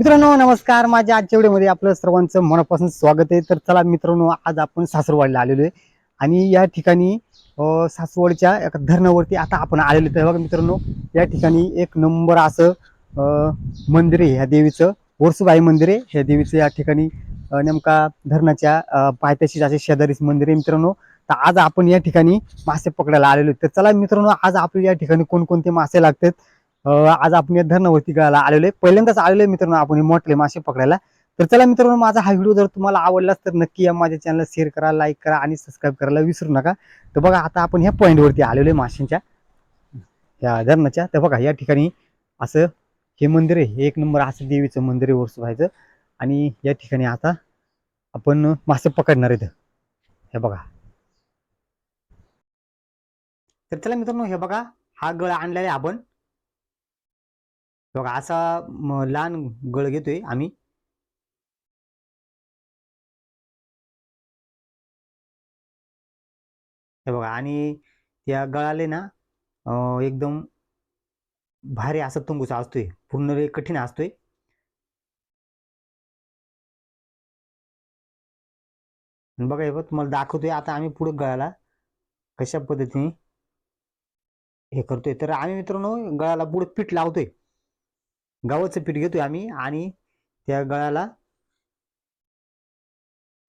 मित्रांनो नमस्कार. माझ्या आजच्या व्हिडिओमध्ये आपलं सर्वांचं मनापासून स्वागत आहे. तर चला मित्रांनो आज आपण सासरवाडीला आलेलो आहे. आणि या ठिकाणी अं, सासवडच्या एका धरणावरती आता आपण आलेलो तर बघा मित्रांनो या ठिकाणी एक नंबर असं अं, मंदिर आहे. ह्या देवीचं वर्सुबाई मंदिर आहे. ह्या देवीचं या ठिकाणी नेमका धरणाच्या पायथ्याशी असे शेजारीच मंदिर आहे मित्रांनो. तर आज आपण या ठिकाणी मासे पकडायला आलेलो आहे. तर चला मित्रांनो आज आपल्या या ठिकाणी कोणकोणते मासे लागतात? आज आपण या धरणावरती गळाला आलेलो आहे. पहिल्यांदाच आलेलो आहे मित्रांनो आपण मोठले मासे पकडायला. तर चला मित्रांनो माझा हा व्हिडिओ जर तुम्हाला आवडलाच तर नक्की या माझ्या चॅनलला शेअर करा लाईक करा आणि सबस्क्राईब करायला विसरू नका. तर बघा आता आपण ह्या पॉईंटवरती आलेलो आहे माशांच्या. या धरणाच्या. तर बघा या ठिकाणी असं हे मंदिर आहे. हे एक नंबर असं देवीचं मंदिर आहे वर्ष व्हायचं आणि या ठिकाणी आता आपण मासे पकडणार आहेत. हे बघा. तर चला मित्रांनो हे बघा हा गळ आणलेला आहे आपण. बघा असा लहान गळ घेतोय आम्ही. हे बघा आणि त्या गळाले ना एकदम भारी असा तुंबूचा असतोय. पूर्ण रे कठीण असतोय. बघा हे बघ तुम्हाला दाखवतोय. आता आम्ही पुढे गळाला कशा पद्धतीने हे करतोय. तर आम्ही मित्रांनो गळाला पुढे पीठ लावतोय. गावाचं पीठ घेतोय आम्ही आणि त्या गळाला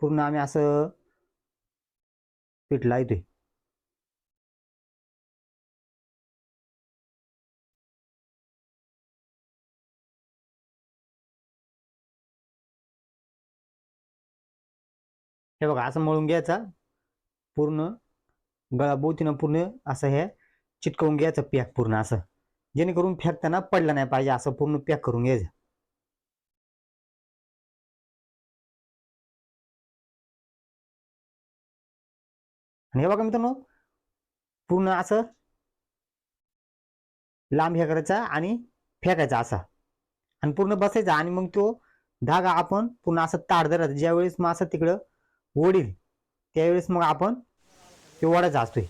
पूर्ण आम्ही असं पीठ लावतोय. हे बघा असं मळून घ्यायचा पूर्ण गळा बोतीनं पूर्ण असं हे चिटकवून घ्यायचं पॅक पूर्ण असं. जेणेकरून फेकताना पडलं नाही पाहिजे असं पूर्ण पॅक करून घ्यायचं. आणि हे बघा मित्रांनो पूर्ण असं लांब हे करायचा आणि फेकायचा असा. आणि पूर्ण बसायचा आणि मग तो धागा आपण पूर्ण असं तार धरायचा. ज्यावेळेस मग असं तिकडं ओढील त्यावेळेस मग आपण ते ओढायचा असतोय.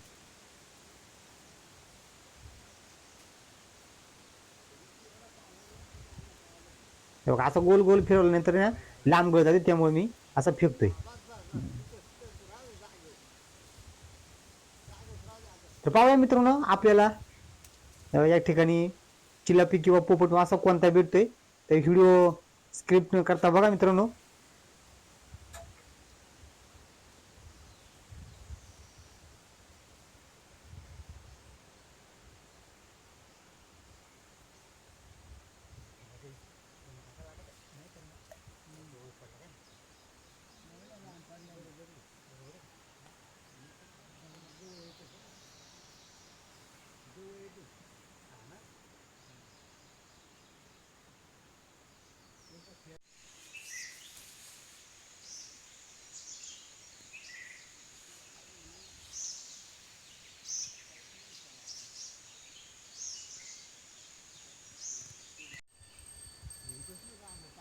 हे बघा असं गोल गोल फिरवल्यानंतर ना लांब गळ जाते त्यामुळे मी असं फेकतोय. तर पाहूया मित्रांनो आपल्याला या ठिकाणी चिलापी किंवा पोपट असा कोणता भेटतोय? तर व्हिडिओ स्क्रिप्ट न करता बघा मित्रांनो.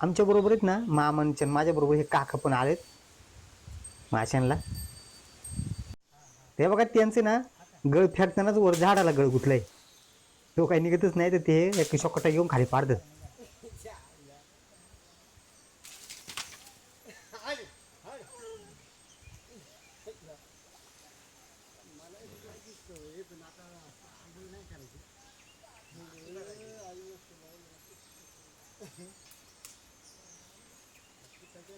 आमच्या बरोबर आहेत ना मामांचे माझ्याबरोबर हे काका पण आलेत. माशांना ते बघा त्यांचे ना गळ फेकतानाच वर झाडाला गळ गुतलाय तो काही निघतच नाही तर ते एक शॉकटा घेऊन खाली पाडतात.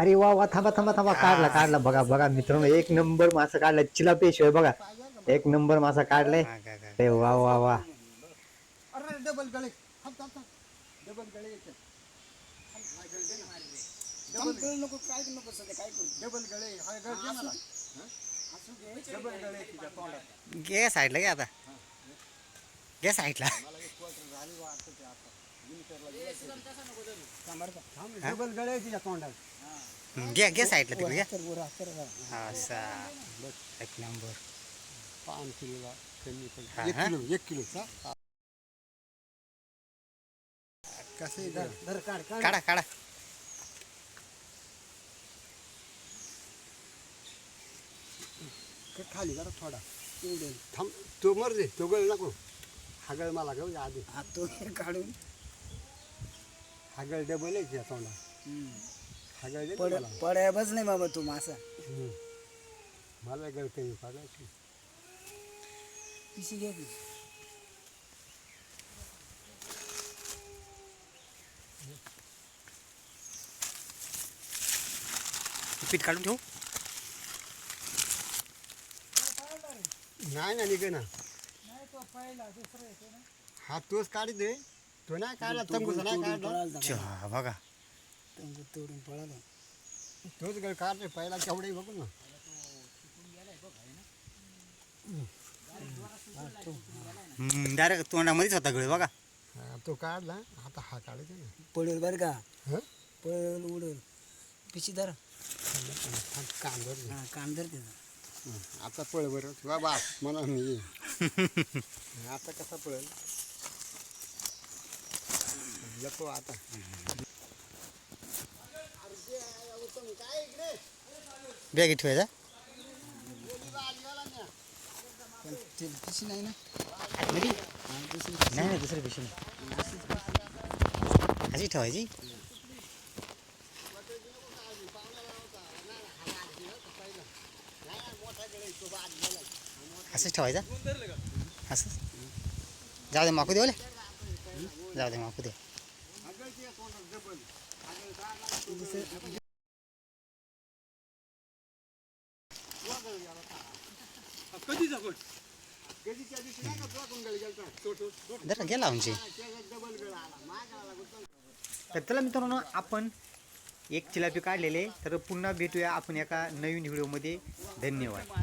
वा वा थांबा थांबा थांबा काढला काढला. बघा बघा मित्रांनो एक नंबर मासा काढला. चिलापी शिवाय बघा. एक नंबर मासा काढलाय. अरे वा वा वा. अरे डबल गळे. थांब थांब थांब. डबल गळे येतात थांब, गळ नको काय नको सध्या काय करू? डबल गळे. हा गळ दे मला. असू दे. डबल गळे तिच्या तोंडात. घे साईडला घे आता. घे साईडला. डबल गळे घे साईडला तिकडे घे तर वर हात कर जरा. असा एक नंबर पाच किलोला कमी हा, एक हा. किलो एक किलो कसं आहे? धर काढ काढ काढा खाली जरा थोडा एवढं. थांब तो मर दे तो गळ नको हा गळ मला घेऊ द्या आधी हात तो हे काढून हा गळ डबल आहे. हा दे ना पड मला. नाही बाबा तू मासा. हम्म. मला गळ कमी पडायची पिशी घे की. पीठ काढून ठेवू? नाही ना निघे ना. हा तोच काढी दे. तो नाही काढला तंबूचा नाही तोडून काढला. पळाला होता. चा, बघा. तंबू तोडून पळाला. तोच गळ काढले पहिला केवढे बघू ना. डायरेक्ट तोंडामध्येच होता गळ बघा. हा, तो काढला आता हा काढायचा ना. पडेल बरं का? हं? पडेल उडेल. पिशी धर. थांब, कांदर दे. हा कान धर त्याचा. हं, आता पळ बरं. बाबा म्हणा मी आता कसा पळेल? लपो आता. बॅग ठेवायचा. पिशी नाही ना. दुसरी नाही नाही दुसरी पिशवी अशी ठेवायची? असंच ठेवायचा? असं जाऊ दे माकू दे ओले. जाऊ दे माकू दे. कधीच्या दिवशी नाही का तुला कोण जरा गेला म्हणजे डबल आला माझ्या आला गुंतवून. तर चला मित्रांनो आपण एक चिलापी काढलेले तर पुन्हा भेटूया आपण एका नवीन व्हिडिओमध्ये धन्यवाद